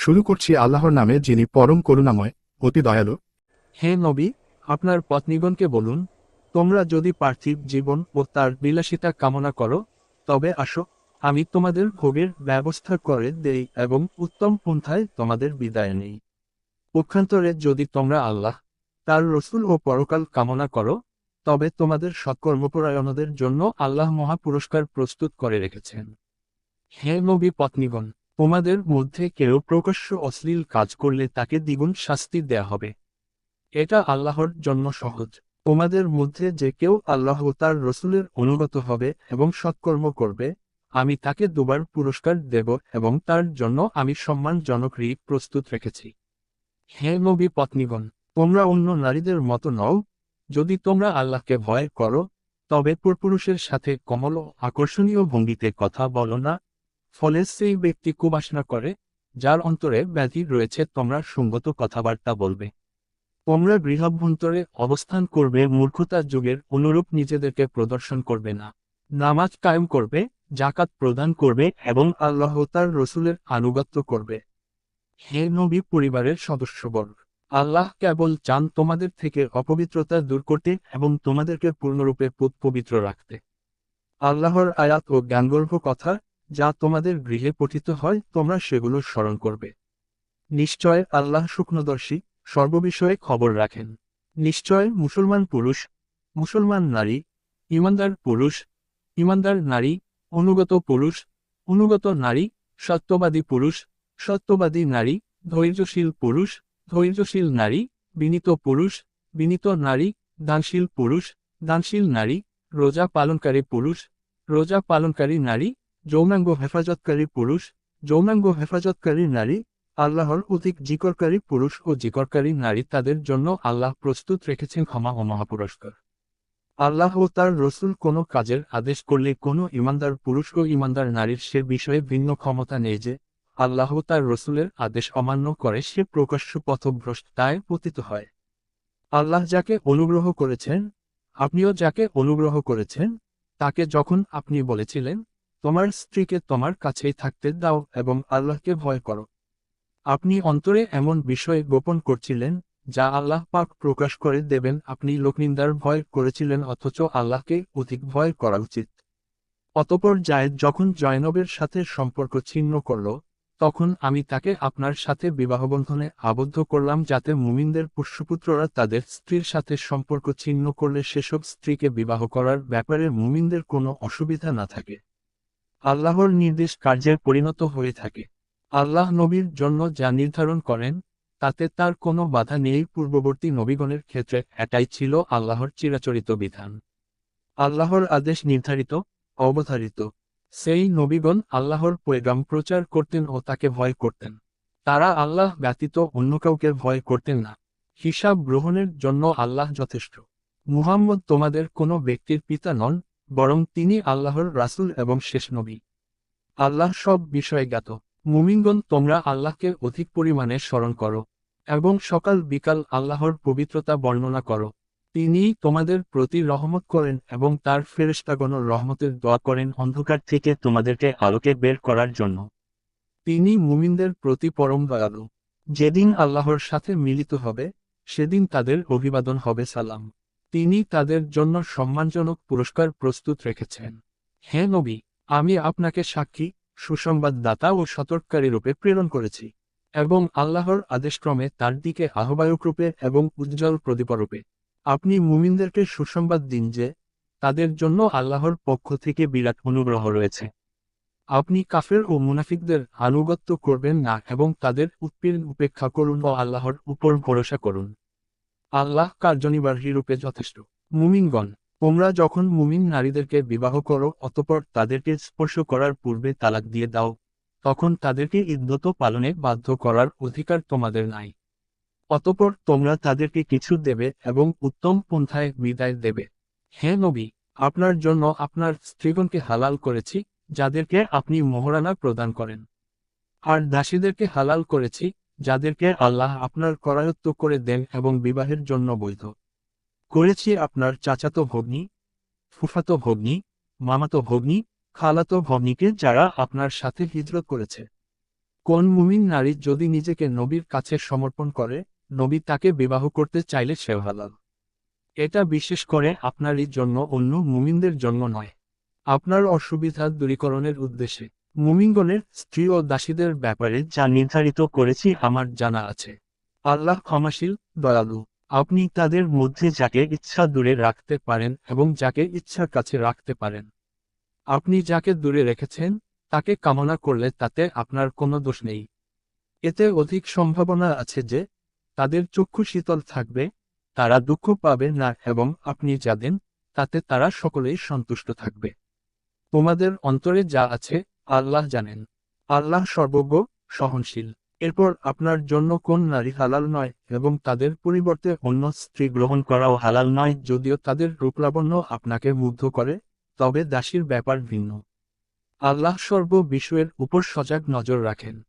শুরু করছি আল্লাহর নামে যিনি পরম করুণাময়, অতি দয়ালু। হে নবী, আপনার পত্নীগণকে বলুন, তোমরা যদি পার্থিব জীবন ও তার বিলাসিতা কামনা করো, তবে আসো, আমি তোমাদের ভোগের ব্যবস্থা করে দেই এবং উত্তম পন্থায় তোমাদের বিদায় নেই। পক্ষান্তরে যদি তোমরা আল্লাহ, তার রসুল ও পরকাল কামনা করো, তবে তোমাদের সৎকর্মপরায়ণদের জন্য আল্লাহ মহা পুরস্কার প্রস্তুত করে রেখেছেন। হে নবী পত্নীগণ তোমাদের মধ্যে কেউ প্রকাশ্য অশ্লীল কাজ করলে তাকে দ্বিগুণ শাস্তি দেয়া হবে। এটা আল্লাহর জন্য সহজ। তোমাদের মধ্যে যে কেউ আল্লাহ তার রসুলের অনুগত হবে এবং সৎকর্ম করবে, আমি তাকে দুবার পুরস্কার দেব এবং তার জন্য আমি সম্মানজনক ঋণ প্রস্তুত রেখেছি। হে নবী পত্নীগণ, তোমরা অন্য নারীদের মতো নও। যদি তোমরা আল্লাহকে ভয় করো, তবে পরপুরুষের সাথে কমল আকর্ষণীয় ভঙ্গিতে কথা বলো না। ফলে সেই ব্যক্তি কুবাসনা করে, যার অন্তরে ব্যাধি রয়েছে তোমরা সঙ্গত কথাবার্তা বলবে। তোমরা গৃহাভ্যন্তরে অবস্থান করবে মূর্খতার যুগের অনুরূপ নিজেদেরকে প্রদর্শন করবে না। নামাজ কায়েম করবে জাকাত প্রদান করবে এবং আল্লাহ তার রসুলের আনুগত্য করবে। হে নবী পরিবারের সদস্যবর্গ আল্লাহ কেবল চান তোমাদের থেকে অপবিত্রতা দূর করতে এবং তোমাদেরকে পূর্ণরূপে পবিত্র রাখতে। আল্লাহর আয়াত ও জ্ঞানগর্ভ কথা যা তোমাদের গৃহে পঠিত হয়, তোমরা সেগুলো স্মরণ করবে। নিশ্চয় আল্লাহ শুকনদর্শী সর্ববিষয়ে খবর রাখেন। নিশ্চয় মুসলমান পুরুষ, মুসলমান নারী, ইমানদার পুরুষ, ইমানদার নারী, অনুগত পুরুষ, অনুগত নারী, সত্যবাদী পুরুষ, সত্যবাদী নারী, ধৈর্যশীল পুরুষ, ধৈর্যশীল নারী, বিনীত পুরুষ, বিনীত নারী, দানশীল পুরুষ, দানশীল নারী, রোজা পালনকারী পুরুষ, রোজা পালনকারী নারী যৌনাঙ্গ হেফাজতকারী পুরুষ, যৌনাঙ্গ হেফাজতকারী নারী, আল্লাহর অধিক জিকরকারী পুরুষ ও জিকরকারী নারী তাদের জন্য আল্লাহ প্রস্তুত রেখেছেন ক্ষমা ও মহাপুরস্কার। আল্লাহ ও তার রসুল কোনো কাজের আদেশ করলে কোনো ইমানদার পুরুষ ও ইমানদার নারীর সে বিষয়ে ভিন্ন ক্ষমতা নেই যে, আল্লাহ তার রসুলের আদেশ অমান্য করে সে প্রকাশ্য পথভ্রষ্টায় পতিত হয়। আল্লাহ যাকে অনুগ্রহ করেছেন, আপনিও যাকে অনুগ্রহ করেছেন, তাকে যখন আপনি বলেছিলেন তোমার স্ত্রীকে তোমার কাছেই থাকতে দাও এবং আল্লাহকে ভয় করো। আপনি অন্তরে এমন বিষয় গোপন করছিলেন, যা আল্লাহ পাক প্রকাশ করে দেবেন, আপনি লোকনিন্দার ভয় করেছিলেন অথচ আল্লাহকে অধিক ভয় করা উচিত। অতপর জায়েদ যখন জয়নবের সাথে সম্পর্ক ছিন্ন করল, তখন আমি তাকে আপনার সাথে বিবাহবন্ধনে আবদ্ধ করলাম যাতে মুমিনদের পুষ্যপুত্ররা তাদের স্ত্রীর সাথে সম্পর্ক ছিন্ন করলে সেসব স্ত্রীকে বিবাহ করার ব্যাপারে মুমিনদের কোনো অসুবিধা না থাকে। আল্লাহর নির্দেশ কার্যের পরিণত হয়ে থাকে। আল্লাহ নবীর জন্য যা নির্ধারণ করেন, তাতে তার কোনো বাধা নেই। পূর্ববর্তী নবীগণের ক্ষেত্রে এটাই ছিল আল্লাহর চিরাচরিত বিধান। আল্লাহর আদেশ নির্ধারিত, অবধারিত। সেই নবীগণ আল্লাহর পয়গাম প্রচার করতেন ও তাকে ভয় করতেন। তারা আল্লাহ ব্যতীত অন্য কাউকে ভয় করতেন না। হিসাব গ্রহণের জন্য আল্লাহ যথেষ্ট। মুহাম্মদ তোমাদের কোনো ব্যক্তির পিতা নন বরং তিনি আল্লাহর রাসূল এবং শেষ নবী। আল্লাহ সব বিষয়ে জ্ঞাত। মুমিনগণ, তোমরা আল্লাহকে অধিক পরিমাণে স্মরণ করো এবং সকাল বিকাল আল্লাহর পবিত্রতা বর্ণনা করো। তিনি তোমাদের প্রতি রহমত করেন এবং তার ফেরেশতাগণ রহমতের দোয়া করেন অন্ধকার থেকে তোমাদেরকে আলোকে বের করার জন্য। তিনি মুমিনদের প্রতি পরম দয়ালু। যেদিন আল্লাহর সাথে মিলিত হবে, সেদিন তাদের অভিবাদন হবে সালাম। তিনি তাদের জন্য সম্মানজনক পুরস্কার প্রস্তুত রেখেছেন। হে নবী, আমি আপনাকে সাক্ষী, সুসংবাদদাতা ও সতর্ককারী রূপে প্রেরণ করেছি এবং আল্লাহর আদেশক্রমে তার দিকে আহ্বায়ক রূপে এবং উজ্জ্বল প্রদীপরূপে আপনি মুমিনদেরকে সুসংবাদ দিন যে, তাদের জন্য আল্লাহর পক্ষ থেকে বিরাট অনুগ্রহ রয়েছে। আপনি কাফের ও মুনাফিকদের আনুগত্য করবেন না এবং তাদের উৎপীড়ন উপেক্ষা করুন ও আল্লাহর উপর ভরসা করুন। আল্লাহ কার্যনির্বাহী রূপে যথেষ্ট। মুমিনগণ, তোমরা যখন মুমিন নারীদেরকে বিবাহ করো অতপর তাদেরকে স্পর্শ করার পূর্বে তালাক দিয়ে দাও, তখন তাদেরকে ইদ্যত পালনে বাধ্য করার অধিকার তোমাদের নাই। অতপর তোমরা তাদেরকে কিছু দেবে এবং উত্তম পন্থায় বিদায় দেবে। হে নবী, আপনার জন্য আপনার স্ত্রীগণকে হালাল করেছি, যাদেরকে আপনি মোহরানা প্রদান করেন। আর দাসীদেরকে হালাল করেছি যাদেরকে আল্লাহ আপনার করায়ত্ত করে দেন এবং বিবাহের জন্য বৈধ। করেছি আপনার চাচাতো ভগ্নী, ফুফাতো ভগ্নী, মামাতো ভগ্নী, খালাতো ভগ্নীকে যারা আপনার সাথে হিজরত করেছে। কোন মুমিন নারী যদি নিজেকে নবীর কাছে সমর্পণ করে, নবী তাকে বিবাহ করতে চাইলে সে হালাল। এটা বিশেষ করে আপনারই জন্য অন্য মুমিনদের জন্য নয়। আপনার অসুবিধা দূরীকরণের উদ্দেশ্যে। মুমিনগণের স্ত্রী ও দাসীদের ব্যাপারে যা নির্ধারিত করেছি আমার জানা আছে। আল্লাহ ক্ষমাশীল, দয়ালু। আপনি তাদের মধ্যে যাকে ইচ্ছা দূরে রাখতে পারেন এবং যাকে ইচ্ছার কাছে রাখতে পারেন। আপনি যাকে দূরে রেখেছেন, তাকে কামনা করলে তাতে আপনার কোনো দোষ নেই। এতে অধিক সম্ভাবনা আছে যে, তাদের চক্ষু শীতল থাকবে, তারা দুঃখ পাবে না এবং আপনি যা দেন, তাতে তারা সকলেই সন্তুষ্ট থাকবে। তোমাদের অন্তরে যা আছে আল্লাহ জানেন। আল্লাহ সর্বজ্ঞ, সহনশীল। এরপর আপনার জন্য কোন নারী হালাল নয় এবং তাদের পরিবর্তে অন্য স্ত্রী গ্রহণ করাও হালাল নয় যদিও তাদের রূপলাবণ্য আপনাকে মুগ্ধ করে, তবে দাসীর ব্যাপার ভিন্ন। আল্লাহ সর্ব বিষয়ের উপর সজাগ নজর রাখেন।